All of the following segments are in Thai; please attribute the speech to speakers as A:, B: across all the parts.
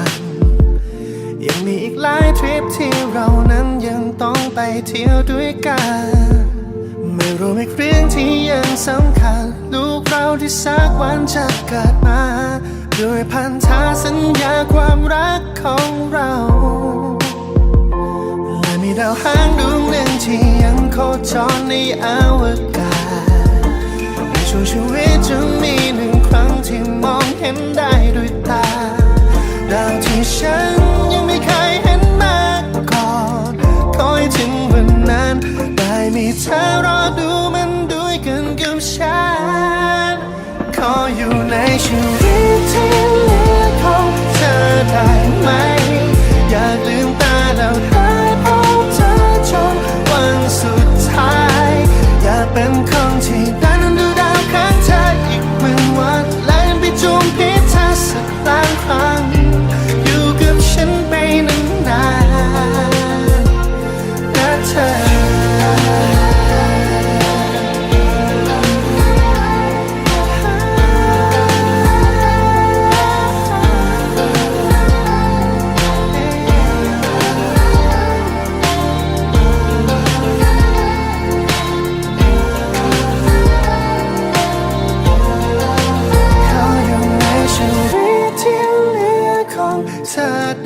A: ังยังมีอีกหลายทริปที่เรานั้นยังต้องไปเที่ยวด้วยกัน ไม่รู้อีกเรื่องที่ยังสำคัญ ลูกเราที่สักวันจะเกิดมา ด้วยพันธสัญญาความรักของเราและมีดาวหางดวงหนึ่งที่ยังโคจรในอวกาศในช่วงชีวิตจะมีหนึ่งครั้งที่มองเห็นได้ เธอรอดูมันด้วยกันกับฉันขออยู่ในชีวิต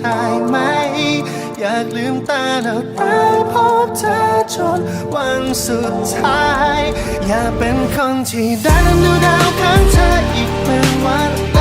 A: ได้ไหม อยากลืมตาแล้วได้พบเธอจนวันสุดท้าย อยากเป็นคนที่ได้นั้นดูดาวข้างเธออีกเป็นวัน